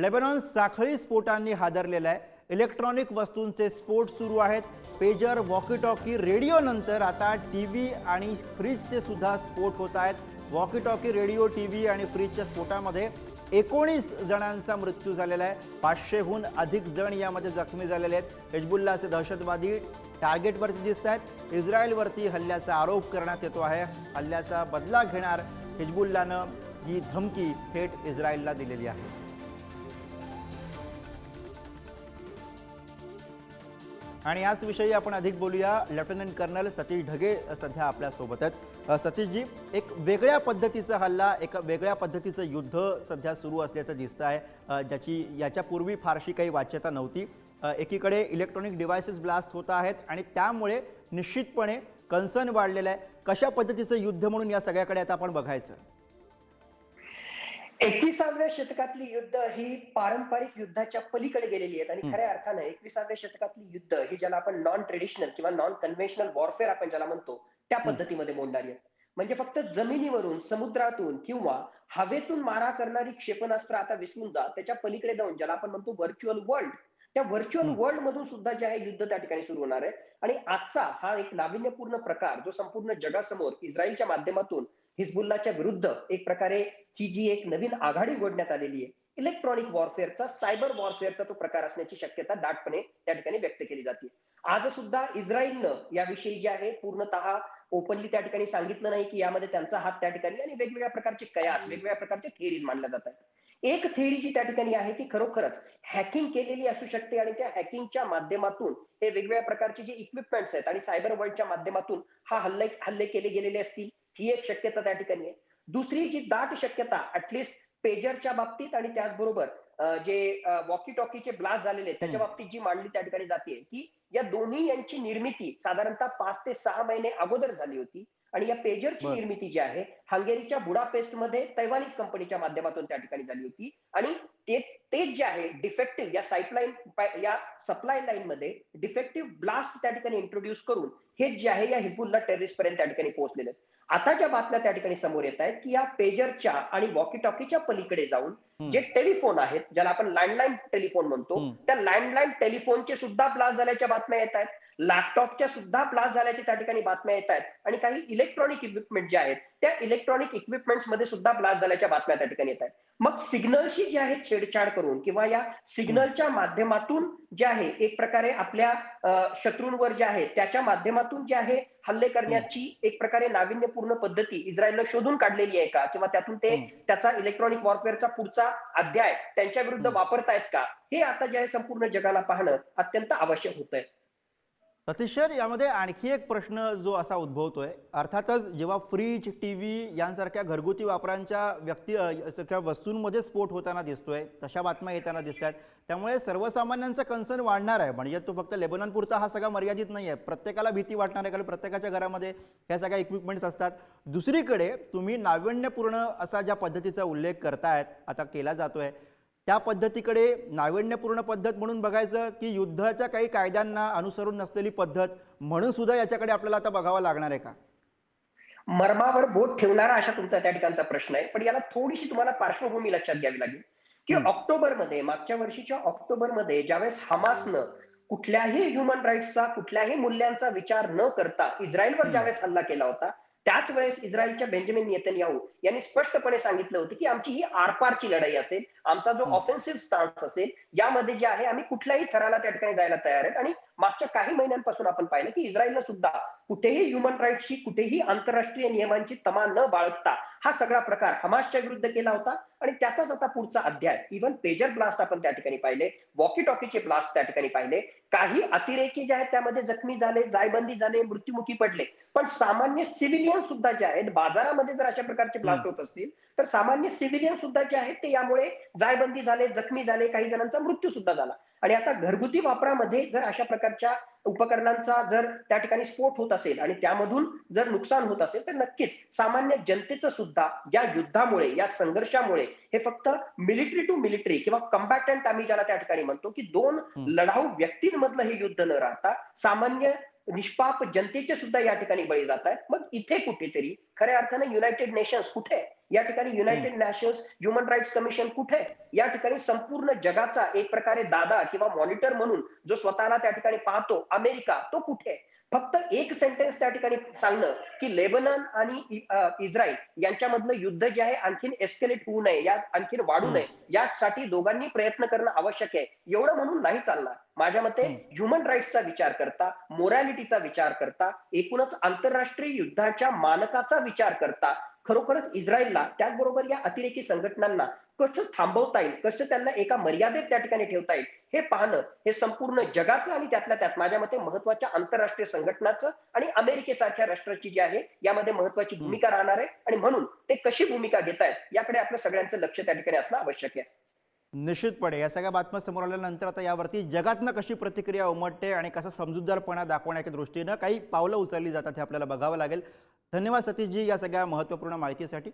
Lebanon साखळी स्फोटांनी हादरलेला आहे electronic वस्तूंचे स्फोट सुरू आहेत. पेजर वॉकीटॉकी रेडिओ नंतर आता टी व्ही आणि फ्रीजचे सुद्धा स्फोट होत आहेत. वॉकीटॉकी रेडिओ टी व्ही आणि फ्रीजच्या स्फोटामध्ये एकोणीस जणांचा मृत्यू झालेला आहे. पाचशेहून अधिक जण यामध्ये जखमी झालेले आहेत. हिजबुल्लाचे दहशतवादी टार्गेटवरती दिसत आहेत. इस्रायलवरती हल्ल्याचा आरोप करण्यात येतो आहे. हल्ल्याचा बदला घेणार हिजबुल्लानं ही धमकी थेट इस्रायलला दिलेली आहे. आणि याच विषयी आपण अधिक बोलूया. लेफ्टनंट कर्नल सतीश ढगे सध्या आपल्यासोबत आहेत. सतीशजी एक वेगळ्या पद्धतीचा हल्ला एक वेगळ्या पद्धतीचं युद्ध सध्या सुरू असल्याचं दिसतं आहे. ज्याची याच्यापूर्वी फारशी काही वाच्यता नव्हती. एकीकडे इलेक्ट्रॉनिक डिव्हायसेस ब्लास्ट होत आहेत आणि त्यामुळे निश्चितपणे कन्सर्न वाढलेला आहे. कशा पद्धतीचं युद्ध म्हणून या सगळ्याकडे आता आपण बघायचं? एकविसाव्या शतकातली युद्ध ही पारंपरिक युद्धाच्या पलीकडे गेलेली आहेत आणि. खऱ्या अर्थानं एकविसाव्या शतकातली युद्ध ही ज्याला आपण नॉन ट्रेडिशनल किंवा नॉन कन्व्हेन्शनल वॉरफेअर आपण ज्याला म्हणतो त्या. पद्धतीमध्ये मोडणारी आहेत म्हणजे फक्त जमिनीवरून समुद्रातून किंवा हवेतून मारा करणारी क्षेपणास्त्र आता विसरून जा त्याच्या पलीकडे जाऊन ज्याला आपण म्हणतो व्हर्च्युअल वर्ल्ड त्या व्हर्च्युअल. वर्ल्ड मधून सुद्धा जे आहे युद्ध त्या ठिकाणी सुरू होणार आहे आणि आजचा हा एक नाविन्यपूर्ण प्रकार जो संपूर्ण जगासमोर इस्रायलच्या माध्यमातून हिजबुल्लाच्या विरुद्ध एक प्रकारे ही जी एक नवीन आघाडी उघडण्यात आलेली आहे इलेक्ट्रॉनिक वॉरफेअरचा सायबर वॉरफेअरचा तो प्रकार असण्याची शक्यता दाटपणे त्या ठिकाणी व्यक्त केली जाते. आज सुद्धा इस्रायलनं याविषयी जे आहे पूर्णतः ओपनली त्या ठिकाणी सांगितलं नाही की यामध्ये त्यांचा हात त्या ठिकाणी आणि वेगवेगळ्या प्रकारचे कयास वेगवेगळ्या प्रकारचे थेरीज मांडल्या जात आहेत. एक थेअरी जी त्या ठिकाणी आहे ती खरोखरच हॅकिंग केलेली असू शकते आणि त्या हॅकिंगच्या माध्यमातून हे वेगवेगळ्या प्रकारचे जे इक्विपमेंट्स आहेत आणि सायबर वर्ल्डच्या माध्यमातून हा हल्ले हल्ले केले गेलेले असतील ही एक शक्यता त्या ठिकाणी आहे. दुसरी जी दाट शक्यता ऍटलिस्ट पेजरच्या बाबतीत आणि त्याचबरोबर जे वॉकी टॉकीचे ब्लास्ट झालेले आहेत त्याच्या. बाबतीत जी मांडली त्या ठिकाणी जाते की या दोन्ही यांची निर्मिती साधारणतः पाच ते सहा महिने अगोदर झाली होती आणि या पेजरची. निर्मिती जी आहे हंगेरीच्या बुडापेस्टमध्ये तैवानीज कंपनीच्या माध्यमातून त्या ठिकाणी झाली होती आणि ते तेच जे आहे डिफेक्टिव्ह या साईपलाईन या सप्लाय लाईन मध्ये डिफेक्टिव्ह ब्लास्ट त्या ठिकाणी इंट्रोड्यूस करून हेच जे आहे या हिजबुल्ला टेररिस्ट पर्यंत त्या ठिकाणी पोहोचलेले आता ज्या बातम्या त्या ठिकाणी समोर येत आहेत की या पेजरच्या आणि वॉकी टॉकीच्या पलीकडे जाऊन. जे टेलिफोन आहेत ज्याला आपण लँडलाईन टेलिफोन म्हणतो. त्या लँडलाईन टेलिफोनचे सुद्धा ब्लास्ट झाल्याच्या बातम्या येत आहेत लॅपटॉपच्या सुद्धा ब्लास्ट झाल्याच्या त्या ठिकाणी बातम्या येत आहेत. आणि काही इलेक्ट्रॉनिक इक्विपमेंट जे आहेत त्या इलेक्ट्रॉनिक इक्विपमेंट्समध्ये सुद्धा ब्लास्ट झाल्याच्या बातम्या त्या ठिकाणी येत आहेत. मग सिग्नलशी जे आहे छेडछाड करून किंवा या सिग्नलच्या माध्यमातून जे आहे एक प्रकारे आपल्या शत्रूंवर जे आहे त्याच्या माध्यमातून जे आहे हल्ले करण्याची एक प्रकारे नाविन्यपूर्ण पद्धती इस्रायलनं शोधून काढलेली आहे का? किंवा त्यातून ते. त्याचा इलेक्ट्रॉनिक वॉरफेअरचा पुढचा अध्याय त्यांच्या विरुद्ध. वापरतायत का? हे आता जे आहे संपूर्ण जगाला पाहणं अत्यंत आवश्यक होत आहे अतिशय यामध्ये आणखी एक प्रश्न जो असा उद्भवतोय अर्थातच जेव्हा फ्रीज टी व्ही यांसारख्या घरगुती वापरांच्या व्यक्ती अ, सारख्या वस्तूंमध्ये स्फोट होताना दिसतोय तशा बातम्या येताना दिसत आहेत त्यामुळे सर्वसामान्यांचा कन्सर्न वाढणार आहे. म्हणजे तो फक्त लेबनॉनपुरता हा सगळा मर्यादित नाही आहे प्रत्येकाला भीती वाटणार आहे कारण प्रत्येकाच्या घरामध्ये ह्या सगळ्या इक्विपमेंट्स असतात. दुसरीकडे तुम्ही नाविन्यपूर्ण असा ज्या पद्धतीचा उल्लेख करतायत आता केला जातोय त्या पद्धतीकडे नाविन्यपूर्ण पद्धत म्हणून बघायचं की युद्धाच्या काही कायद्यांना अनुसरून नसलेली पद्धत म्हणून सुद्धा याच्याकडे आपल्याला आता बघावं लागणार आहे का मर्मावर बोट ठेवणारा अशा तुमचा त्या ठिकाणचा प्रश्न आहे पण याला थोडीशी तुम्हाला पार्श्वभूमी लक्षात घ्यावी लागेल की. ऑक्टोबरमध्ये मागच्या वर्षीच्या ऑक्टोबरमध्ये ज्यावेळेस हमासनं कुठल्याही ह्युमन राईट्सचा कुठल्याही मूल्यांचा विचार न करता इस्रायलवर. ज्यावेळेस हल्ला केला होता त्याच वेळेस इस्रायलच्या बेंजामिन नेतन्याहू यांनी स्पष्टपणे सांगितलं होतं की आमची ही आरपारची लढाई असेल आमचा जो. ऑफेन्सिव्ह स्टान्स असेल यामध्ये जे आहे आम्ही कुठल्याही थराला त्या ठिकाणी जायला तयार आहेत आणि मागच्या काही महिन्यांपासून आपण पाहिलं की इस्रायलनं सुद्धा कुठेही ह्युमन राईट्सची कुठेही आंतरराष्ट्रीय नियमांची तमा न बाळगता हा सगळा प्रकार हमासच्या विरुद्ध केला होता. आणि त्याचाच आता पुढचा अध्याय इव्हन पेजर ब्लास्ट आपण त्या ठिकाणी पाहिले वॉकी टॉकीचे ब्लास्ट त्या ठिकाणी पाहिले. काही अतिरेकी जे आहेत त्यामध्ये जखमी झाले जायबंदी झाले मृत्युमुखी पडले. पण सामान्य सिव्हिलियन सुद्धा जे आहेत बाजारामध्ये जर अशा प्रकारचे ब्लास्ट होत असतील तर सामान्य सिव्हिलियन सुद्धा जे आहेत ते यामुळे जायबंदी झाले जखमी झाले काही जणांचा मृत्यू सुद्धा झाला. आणि आता घरगुती वापरामध्ये जर अशा प्रकारच्या उपकरणांचा जर त्या ठिकाणी स्फोट होत असेल आणि त्यामधून जर नुकसान होत असेल तर नक्कीच सामान्य जनतेचं सुद्धा या युद्धामुळे या संघर्षामुळे हे फक्त मिलिटरी टू मिलिटरी किंवा कम्बॅटंट आम्ही ज्याला त्या ठिकाणी म्हणतो की दोन. लढाऊ व्यक्तींमधलं हे युद्ध न राहता सामान्य निष्पाप जनतेचे सुद्धा या ठिकाणी बळी जात आहेत मग इथे कुठेतरी खऱ्या अर्थाने युनायटेड नेशन्स कुठे आहे? या ठिकाणी United Nations human rights commission कुठे आहे? या ठिकाणी संपूर्ण जगाचा एक प्रकारे दादा किंवा मॉनिटर म्हणून जो स्वतःला त्या ठिकाणी पाहतो अमेरिका तो कुठे एक सेंटेन्स त्या ठिकाणी सांगणं की लेबनन आणि इस्रायल यांच्यामधलं युद्ध जे आहे आणखीन एस्केलेट होऊ नये या आणखीन वाढू नये यासाठी दोघांनी प्रयत्न करणं आवश्यक आहे. एवढं म्हणून नाही चालणार. माझ्या मते. ह्युमन राईट्सचा विचार करता मोरॅलिटीचा विचार करता एकूणच आंतरराष्ट्रीय युद्धाच्या मानकाचा विचार करता खरोखरच इस्रायलला त्याचबरोबर या अतिरेकी संघटनांना कसं थांबवता येईल कसं त्यांना एका मर्यादेत त्या ठिकाणी ठेवता येईल हे पाहणं हे संपूर्ण जगाचं आणि त्यातल्या त्यात माझ्या मते महत्त्वाच्या आंतरराष्ट्रीय संघटनाचं आणि अमेरिकेसारख्या राष्ट्राची जी आहे यामध्ये महत्वाची भूमिका राहणार आहे आणि म्हणून ते कशी भूमिका घेत आहेत याकडे आपलं सगळ्यांचं लक्ष त्या ठिकाणी असणं आवश्यक आहे. निश्चितपणे या सगळ्या बातम्या समोर आल्यानंतर आता यावरती जगातनं कशी प्रतिक्रिया उमटते आणि कसा समजूतदारपणा दाखवण्याच्या दृष्टीनं काही पावलं उचलली जातात हे आपल्याला बघावं लागेल. धन्यवाद सतीशजी या सगळ्या महत्त्वपूर्ण माहितीसाठी.